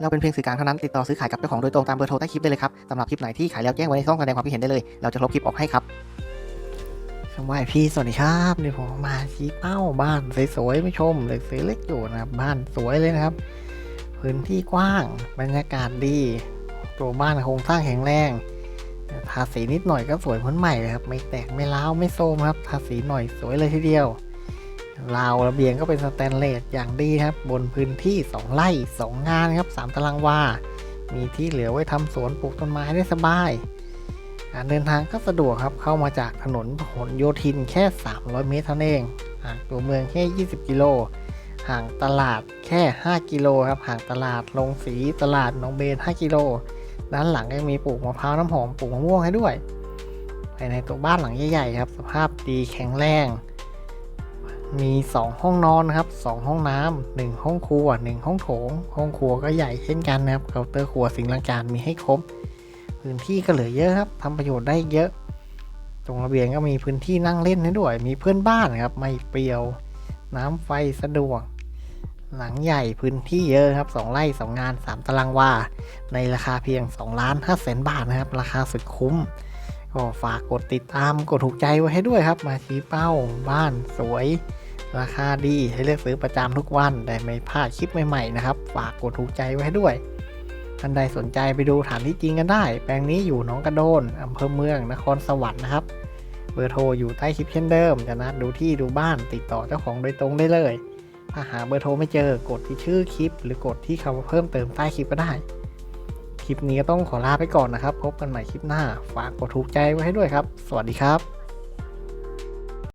เราเป็นเพียงสื่อกลางเท่านั้นติดต่อซื้อขายกับเจ้าของโดยตรงตามเบอร์โทรใต้คลิปได้เลยครับสำหรับคลิปไหนที่ขายแล้วแจ้งไว้ในช่องแสดงความคิดเห็นได้เลย เราจะลบคลิปออกให้ครับสวัสดีพี่สวัสดีครับนี่ผมมาชี้เป้าบ้านสวยๆไม่ชมเล็กสวยเล็กอยู่นะครับบ้านสวยเลยนะครับ พื้นที่กว้างบรรยากาศดีตัวบ้านโครงสร้างแข็งแรงทาสีนิดหน่อยก็สวยเหมือนใหม่เลยครับ ไม่แตกไม่ร้าวไม่โทรมครับ ทาสีหน่อยสวยเลยทีเดียว ราวระเบียงก็เป็นสแตนเลสอย่างดีครับ บนพื้นที่ 2 ไร่ 2 งานครับ 3 ตารางวา มีที่เหลือไว้ทำสวนปลูกต้นไม้ได้สบาย การเดินทางก็สะดวกครับเข้ามาจากถนนพหลโยธินแค่ 300 เมตรเท่านั้นเองห่างตัวเมืองแค่ 20 กิโลห่างตลาดแค่ 5 กิโลครับห่างตลาดลงสีตลาดหนองเบน 5 กิโล ด้านหลังก็มีปลูกมะพร้าวน้ำหอมปลูกมะม่วงให้ด้วยภายในตัวบ้านหลังใหญ่ๆครับ สภาพดีแข็งแรง มี 2 ห้องนอนนะครับ 2 ห้องน้ำหนึ่งห้องครัว 1 ห้องโถง ห้องครัวก็ใหญ่เช่นกันนะครับ เคาน์เตอร์ครัวสิ่งล้างจานมีให้ครบ พื้นที่ก็เหลือเยอะครับทำประโยชน์ได้เยอะ ตรงระเบียงก็มีพื้นที่นั่งเล่นให้ด้วย มีเพื่อนบ้านครับ ไม่เปรียว น้ำไฟสะดวก หลังใหญ่พื้นที่เยอะครับ 2 ไร่2งาน 3 ตารางวา ในราคาเพียง2ล้าน5แสนบาทนะครับ ราคาสุดคุ้มก็ฝากกดติดตามกดถูกใจไว้ให้ด้วยครับ มาชี้เป้าบ้านสวย ราคาดีให้เลือกซื้อประจำทุกวันได้ไม่พลาดคลิปใหม่ๆนะครับ ฝากกดถูกใจไว้ด้วยท่านใดสนใจไปดูฐานที่จริงกันได้ แปลงนี้อยู่หนองกระโดนอำเภอเมืองนครสวรรค์นะครับ เบอร์โทรอยู่ใต้คลิปเช่นเดิม จะนัดดูที่ดูบ้านติดต่อเจ้าของโดยตรงได้เลย ถ้าหาเบอร์โทรไม่เจอกดที่ชื่อคลิป หรือกดที่คำเพิ่มเติมใต้คลิปก็ได้ คลิปนี้ก็ต้องขอลาไปก่อนนะครับ พบกันใหม่คลิปหน้า ฝากกดถูกใจไว้ให้ด้วยครับ สวัสดีครับ